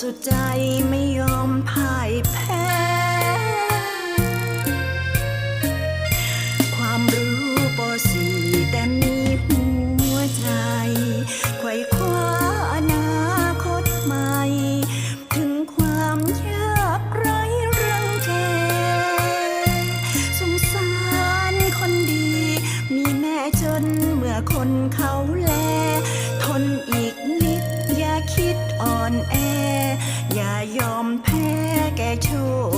สุดใจไม่ยอมพ่ายแพ้ ความรู้ปสีแต่มีหัวใจ ไขว่คว้าอนาคตใหม่ ถึงความยากไรเรื่องแกสงสารคนดี มีแม่จนเมื่อคนเขาแล ทนอีกนิดอย่าคิดอ่อนแอ ยอมแพ้แก่โชค